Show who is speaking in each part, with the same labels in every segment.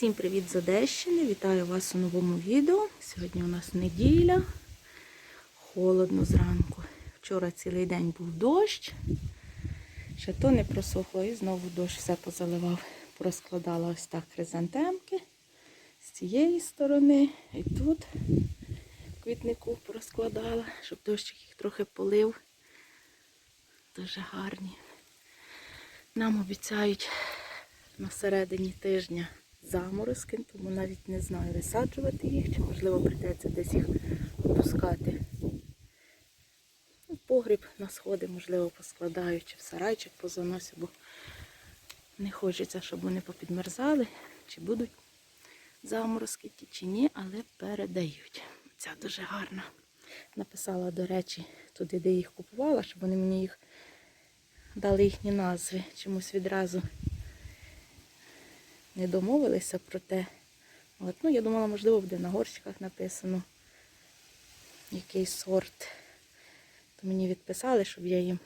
Speaker 1: Всім привіт з Одещини! Вітаю вас у новому відео. Сьогодні у нас неділя. Холодно зранку. Вчора цілий день був дощ. Ще то не просохло і знову дощ все позаливав. Порозкладала ось так хризантемки з цієї сторони і тут квітнику порозкладала, щоб дощик їх трохи полив. Дуже гарні. Нам обіцяють на середині тижня заморозки, тому навіть не знаю, висаджувати їх, чи можливо прийдеться десь їх опускати. Ну, погріб на сходи, можливо, поскладаю, чи в сарайчик позаносю, бо не хочеться, щоб вони попідмерзали, чи будуть заморозки ті, чи ні, але передають. Ця дуже гарна. Написала, до речі, туди, де їх купувала, щоб вони мені їх дали їхні назви. Чомусь відразу не домовилися про те. От, ну, я думала, можливо, буде на горщиках написано який сорт. То мені відписали, щоб я їм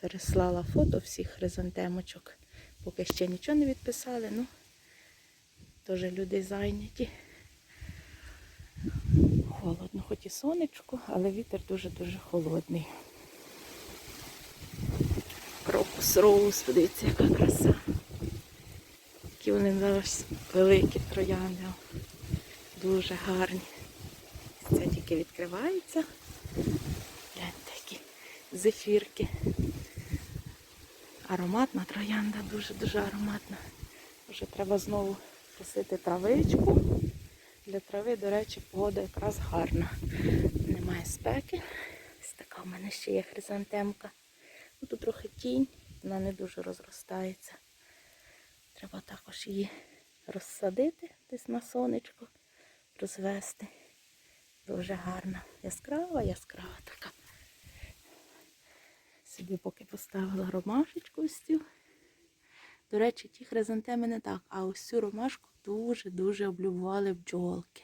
Speaker 1: переслала фото всіх хризантемочок. Поки ще нічого не відписали, ну теж люди зайняті. Холодно, хоч і сонечко, але вітер дуже-дуже холодний. Крокус роуз, подивіться, яка краса. Які вони зараз великі троянди. Дуже гарні. Це тільки відкривається. Гляньте, які зефірки. Ароматна троянда, дуже-дуже ароматна. Вже треба знову посити травичку. Для трави, до речі, погода якраз гарна. Немає спеки. Ось така в мене ще є хризантемка. Ну, Тут трохи тінь, вона не дуже розростається. Треба також її розсадити десь на сонечко, розвести. Дуже гарна. Яскрава, яскрава така. Собі поки поставила ромашечку ось цю. До речі, ті хризантеми не так, а ось цю ромашку дуже-дуже облюбували бджолки.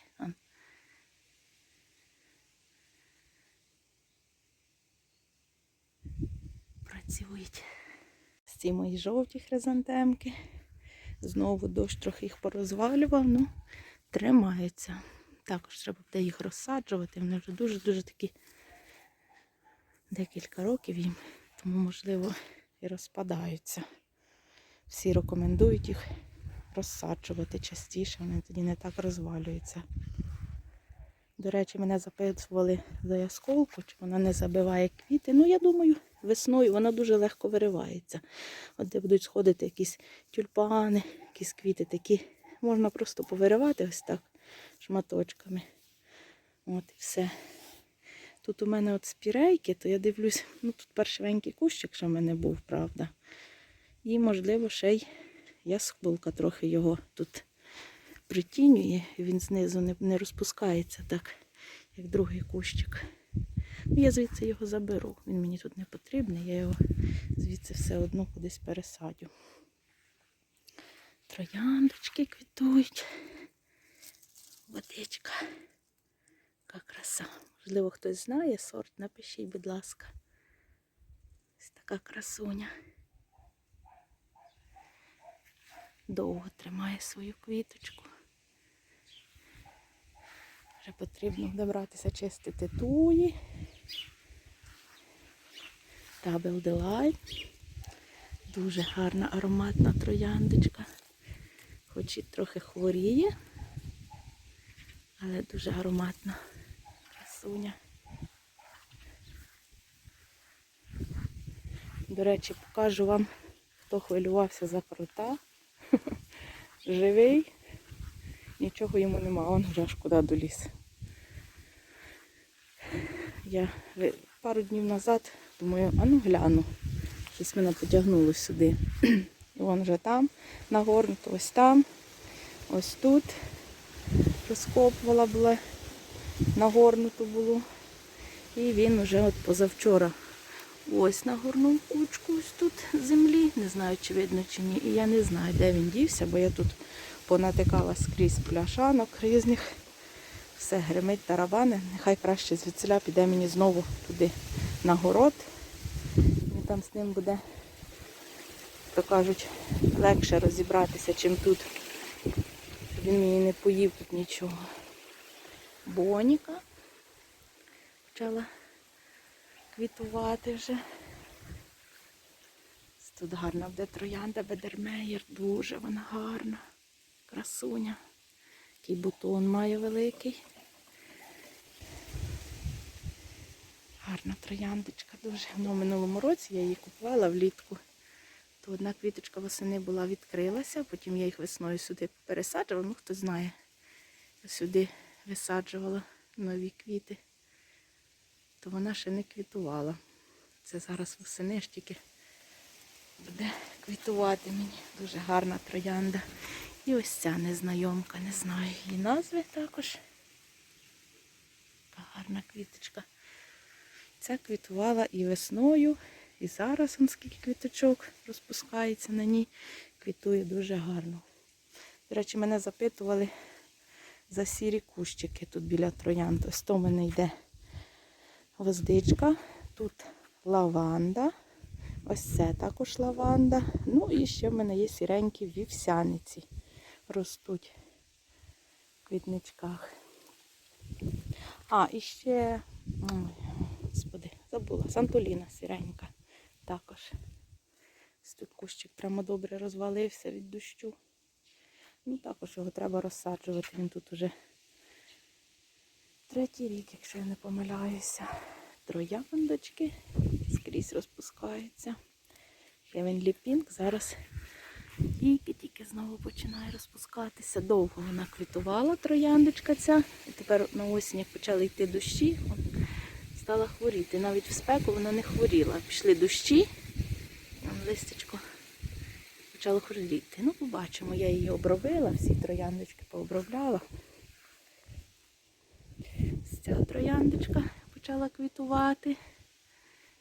Speaker 1: Працюють. Ці мої жовті хризантемки. Знову дощ трохи їх порозвалював, ну тримаються. Також треба буде їх розсаджувати. Вони вже дуже-дуже такі декілька років їм, тому, можливо, і розпадаються. Всі рекомендують їх розсаджувати частіше, вони тоді не так розвалюються. До речі, мене запитували за ясколку, чи вона не забиває квіти. Ну, я думаю, весною вона дуже легко виривається. От де будуть сходити якісь тюльпани, якісь квіти такі. Можна просто повиривати ось так шматочками. От і все. Тут у мене от спірейки, то я дивлюсь, ну тут першивенький кущик, що в мене був, правда. І, можливо, ще й ясколка трохи його тут притінює, він знизу не, не розпускається так, як другий кущик. Ну, я звідси його заберу. Він мені тут не потрібний, я його звідси все одно кудись пересадю. Трояндочки квітують. Водичка. Яка краса. Можливо, хтось знає сорт, напишіть, будь ласка. Ось така красуня. Довго тримає свою квіточку. Вже потрібно добратися чистити туї. Табел Delight. Дуже гарна ароматна трояндочка. Хоч і трохи хворіє, але дуже ароматна красуня. До речі, покажу вам, хто хвилювався за крута. Живий, нічого йому нема, он вже аж куди доліз. Я пару днів назад думаю, а ну гляну. Щось мене потягнуло сюди. І вон вже там, нагорнуто, ось там, ось тут. Розкопувала була, нагорнуто було. І він вже от позавчора ось нагорнув кучку ось тут землі. Не знаю, чи видно чи ні. І я не знаю, де він дівся, бо я тут понатикала скрізь пляшанок різних. Все гримить тарабани. Нехай краще звідсиля піде мені знову туди на город. І там з ним буде, то кажуть, легше розібратися, чим тут. він мені не поїв тут нічого. Боніка почала квітувати вже. Тут гарна буде троянда Бедермеєр, дуже вона гарна. Красуня. Такий бутон має великий. Гарна трояндочка дуже. Ну, в минулому році я її купувала влітку. То одна квіточка восени була відкрилася, потім я їх весною сюди пересаджувала, ну хто знає. Сюди висаджувала нові квіти. То вона ще не квітувала. Це зараз восени ж тільки буде квітувати мені. Дуже гарна троянда. І ось ця незнайомка, не знаю її назви також. Така гарна квіточка. Ця квітувала і весною, і зараз он скільки квіточок розпускається на ній. Квітує дуже гарно. До речі, мене запитували за сірі кущики тут біля троянд. Ось то в мене йде гвоздичка, тут лаванда. Ось це також лаванда. Ну і ще в мене є сіренькі вівсяниці. Ростуть в квітничках. А, і ще, ой, господи, забула, Сантоліна сіренька також. Тут кущик прямо добре розвалився від дощу. Ну, також його треба розсаджувати. Він тут уже третій рік, якщо я не помиляюся. Трояндочки скрізь розпускаються. Хевенлі Пінк зараз тільки-тільки знову починає розпускатися. Довго вона квітувала трояндочка ця. І тепер на осінь, як почали йти дощі, стала хворіти. Навіть в спеку вона не хворіла. Пішли дощі, листечко почало хворіти. Ну, побачимо, я її обробила, всі трояндочки пообробляла. Ось Ця трояндочка почала квітувати.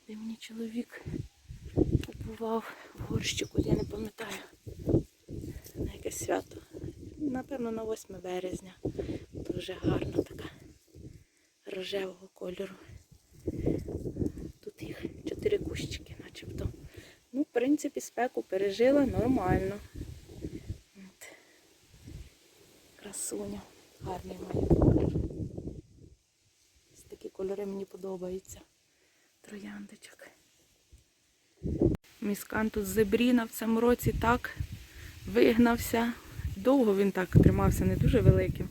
Speaker 1: Де мені чоловік купував в горщику, я не пам'ятаю. На яке свято. Напевно, на 8 березня. Дуже гарна така рожевого кольору. Тут їх чотири кущики, начебто. Ну, в принципі, спеку пережила нормально. От. Красуня. Гарний має колір. Ось такі кольори мені подобаються. Трояндочок. Міскан тут зебріна в цьому році так вигнався. Довго він так тримався, не дуже великим.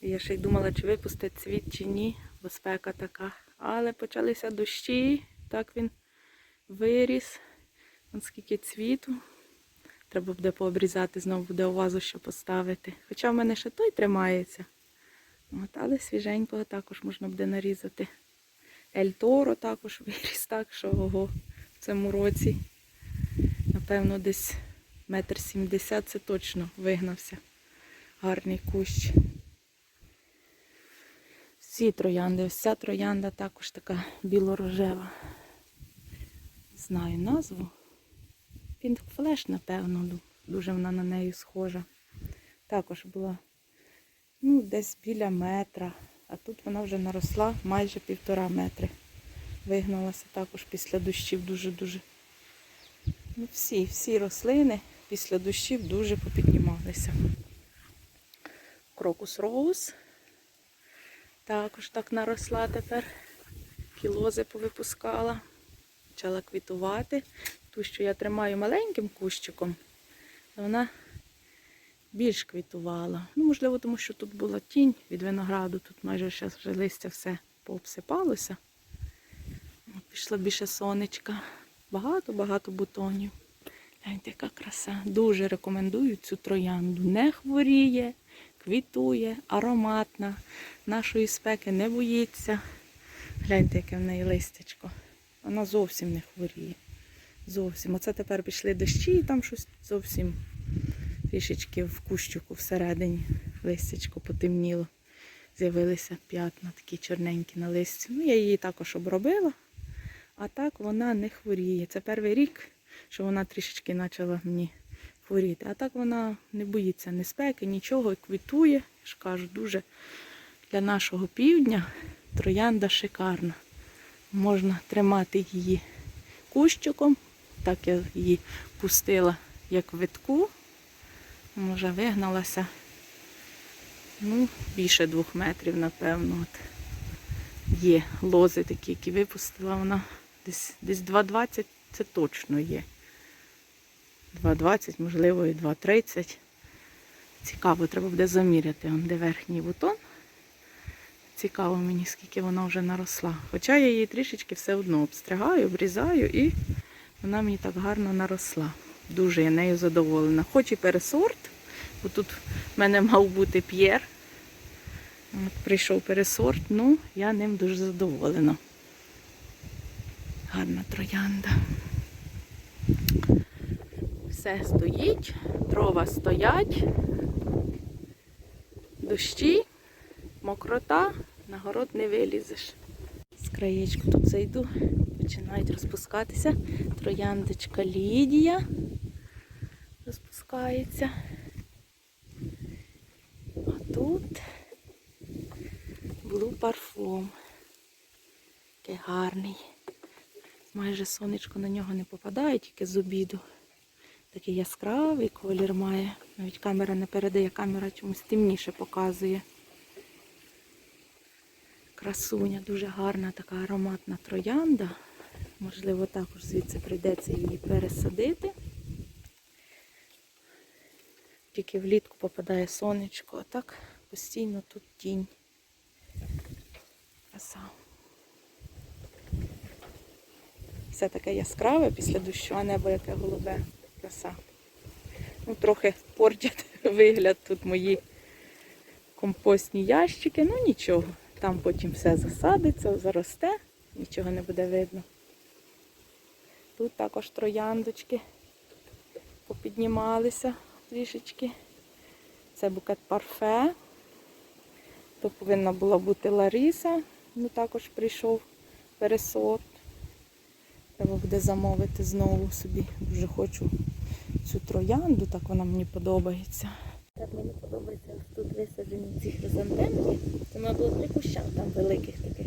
Speaker 1: Я ще й думала, чи випустить цвіт, чи ні, бо спека така. Але почалися дощі, так він виріс. Вон скільки цвіту. Треба буде пообрізати, знову буде у вазу що поставити. Хоча в мене ще той тримається. От, але свіженького також можна буде нарізати. Ель Торо також виріс так, що ого, цьому році. Напевно, десь метр сімдесят це точно вигнався. Гарний кущ. Всі троянди, ось троянда також така білорожева. Знаю назву. Flash, напевно, дуже вона на неї схожа. Також була ну, десь біля метра, а тут вона вже наросла майже півтора метри. Вигналася також після дощів дуже-дуже. Ну, всі, всі рослини після дощів дуже попіднімалися. Крокус роуз. Також так наросла тепер. Кілози повипускала. Почала квітувати. Ту, що я тримаю маленьким кущиком, вона більш квітувала. Ну, можливо, тому що тут була тінь від винограду, тут майже вже листя все пообсипалося. Пішло більше сонечка. Багато-багато бутонів. Гляньте, яка краса. Дуже рекомендую цю троянду. Не хворіє, квітує, ароматна. Нашої спеки не боїться. Гляньте, яке в неї листячко. Вона зовсім не хворіє. Зовсім. Оце тепер пішли дощі, і там щось зовсім трішечки в кущику всередині листячко потемніло. З'явилися п'ятна такі чорненькі на листі. Ну, я її також обробила, а так вона не хворіє. Це перший рік, що вона трішечки почала мені хворіти. А так вона не боїться ні спеки, нічого, і квітує. Я ж кажу, дуже для нашого півдня троянда шикарна. Можна тримати її кущиком. Так я її пустила як витку. Вже вигналася ну, більше двох метрів, напевно. От. Є лози такі, які випустила вона. Десь, десь 2,20 це точно є. 2,20, можливо, і 2,30. Цікаво, треба буде заміряти, де верхній бутон. Цікаво мені, скільки вона вже наросла. Хоча я її трішечки все одно обстригаю, обрізаю і вона мені так гарно наросла. Дуже я нею задоволена. Хоч і пересорт, бо тут в мене мав бути п'єр. От прийшов пересорт, ну я ним дуже задоволена. Гарна троянда. Все стоїть, дрова стоять, дощі, мокрота, на город не вилізеш. З краєчку тут зайду, починають розпускатися. Трояндочка Лідія розпускається. А тут Blue Parfum. Такий гарний. Майже сонечко на нього не попадає, тільки з обіду. Такий яскравий колір має. Навіть камера не передає, камера чомусь темніше показує. Красуня, дуже гарна така ароматна троянда. Можливо, також звідси прийдеться її пересадити. Тільки влітку попадає сонечко, а так постійно тут тінь. Краса. Все таке яскраве після дощу, а небо яке голубе. Краса. Ну, трохи портять вигляд тут мої компостні ящики, ну нічого. Там потім все засадиться, заросте, нічого не буде видно. Тут також трояндочки попіднімалися трішечки. Це букет парфе. То повинна була бути Ларіса, ну також прийшов пересорт. Треба буде замовити знову собі. Дуже хочу цю троянду, так вона мені подобається. Так мені подобається тут висаджені ці хризантемки. Це має було три куща там великих таких.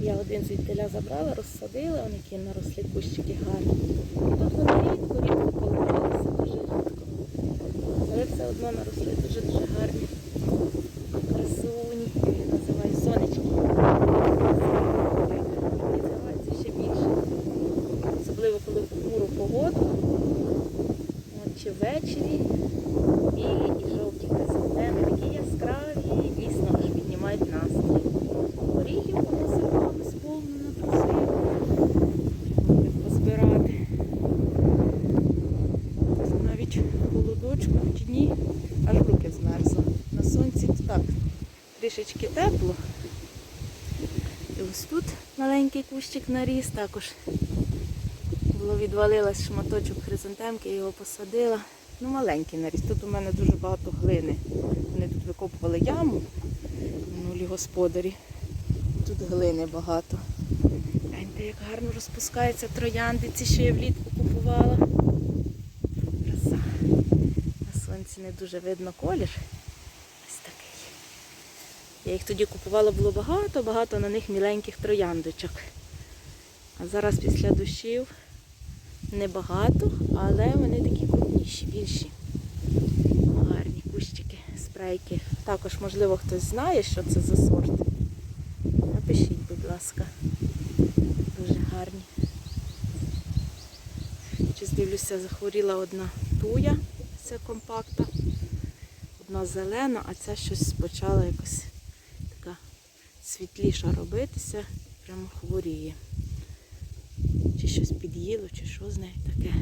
Speaker 1: Я один звідтиля забрала, розсадила, вони які наросли кущики гарні. І тут вони рідко, рідко поливалися, дуже рідко. Але все одно наросли дуже-дуже гарні. Красуні, я їх називаю сонечки. Відкриваються ще більше. Особливо коли в хмуру погоду. От, чи ввечері. Білі і жовті хризантеми, такі яскраві, і дійсно аж піднімають настрій. Горіхів понасипали сповнено просив. Позбирати. Навіть холодочку в тіні аж руки змерзли. На сонці так трішечки тепло. І ось тут маленький кущик наріс, також було відвалилась шматочок хризантемки, я його посадила. Ну, маленький наріс. Тут у мене дуже багато глини. Вони тут викопували яму, минулі господарі. Тут глини багато. Гляньте, як гарно розпускаються троянди, ці, що я влітку купувала. Краса. На сонці не дуже видно колір. Я їх тоді купувала, було багато, багато на них міленьких трояндочок. А зараз після дощів небагато, але вони такі крупніші, більші. Гарні кущики, спрейки. Також, можливо, хтось знає, що це за сорт. Напишіть, будь ласка. Дуже гарні. Чи дивлюся, захворіла одна туя, це компакта. Одна зелена, а ця щось почала якось світліша робитися, прямо хворіє. Чи щось під'їло, чи що з нею таке.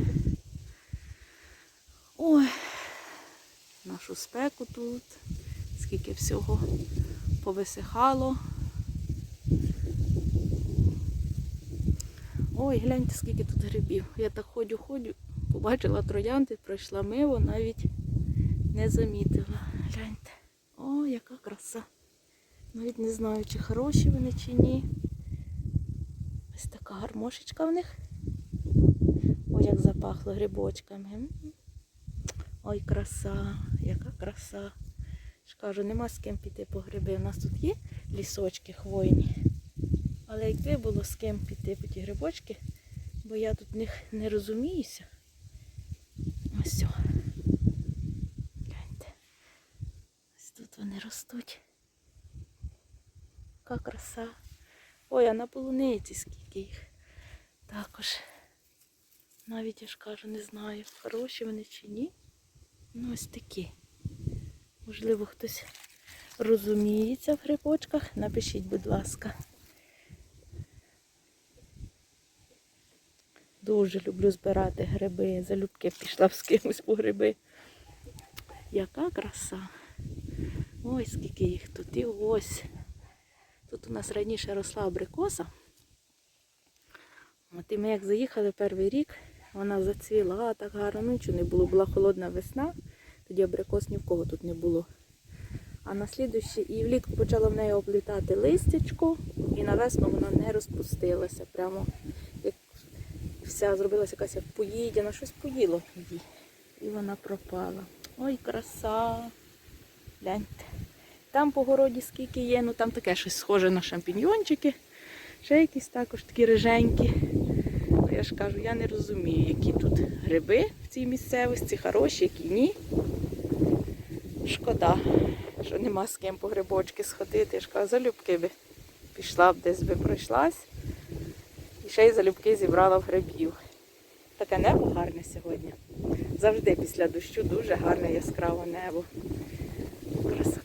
Speaker 1: Ой, нашу спеку тут, скільки всього повисихало. Ой, гляньте, скільки тут грибів. Я так ходю, ходю, побачила троянди, пройшла мимо, навіть не замітила. Гляньте. О, яка краса. Навіть не знаю, чи хороші вони, чи ні. Ось така гармошечка в них. Ой, як запахло грибочками. Ой, краса, яка краса. Ж кажу, нема з ким піти по гриби. У нас тут є лісочки хвойні. Але якби було з ким піти по ті грибочки, бо я тут в них не розуміюся. Ось. Гляньте. Ось тут вони ростуть. Яка краса. Ой, а на полуниці скільки їх. Також. Навіть я ж кажу, не знаю, хороші вони чи ні. Ну, ось такі. Можливо, хтось розуміється в грибочках. Напишіть, будь ласка. Дуже люблю збирати гриби. Залюбки пішла з кимось по гриби. Яка краса. Ой, скільки їх тут. І ось. Тут у нас раніше росла абрикоса. От і ми як заїхали перший рік, вона зацвіла так гарно, ну нічого не було, була холодна весна, тоді абрикос ні в кого тут не було. А на слідуючі і влітку почало в неї облітати листячко, і на весну вона не розпустилася. Прямо як вся зробилася якась як поїдяна, щось поїло її. І вона пропала. Ой, краса. Гляньте. Там по городі скільки є, ну там таке щось схоже на шампіньйончики. Ще якісь також такі риженькі. Я ж кажу, я не розумію, які тут гриби в цій місцевості, хороші, які ні. Шкода, що нема з ким по грибочки сходити. Я ж кажу, залюбки би пішла б десь би пройшлась. І ще й залюбки зібрала в грибів. Таке небо гарне сьогодні. Завжди після дощу дуже гарне яскраве небо. Красота.